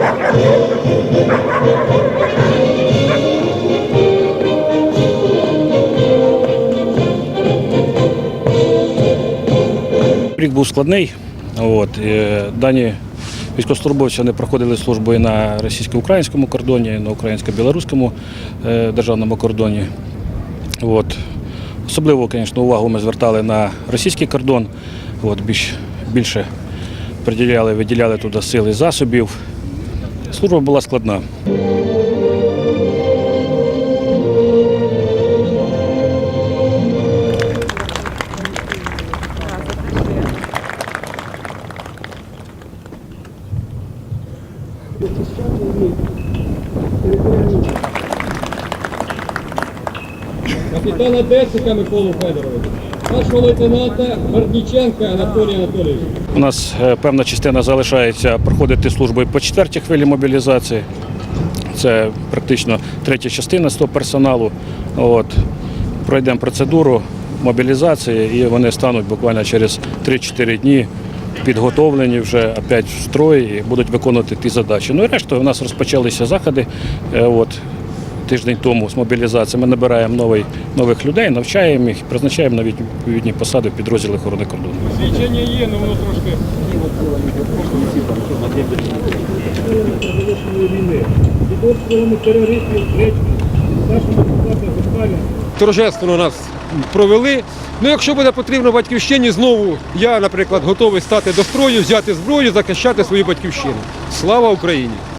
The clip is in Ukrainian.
Рік був складний. От, Дані військовослужбовці не проходили службу і на російсько-українському кордоні, і на українсько-білоруському е, державному кордоні. От. Особливо, звісно, увагу ми звертали на російський кордон, От, більш, більше приділяли, виділяли туди сили засобів. Служба була складна. Капітана Десика Миколу Федоровича, старшого лейтенанта Гордіченка Анатолія Анатолійовича. У нас е, певна частина залишається проходити службу по четвертій хвилі мобілізації. Це практично третя частина з того персоналу. От. Пройдемо процедуру мобілізації і вони стануть буквально через 3-4 дні підготовлені вже опять в строй і будуть виконувати ті задачі. Ну і решта у нас розпочалися заходи. е, От, тиждень тому з мобілізації ми набираємо новий, нових людей, навчаємо їх, призначаємо на відповідні посади в підрозділи охорони кордону. Свідчення є, але воно трошки. Торжественно нас провели. Ну, якщо буде потрібно батьківщині, знову я, наприклад, готовий стати до строю, взяти зброю, захищати свою батьківщину. Слава Україні!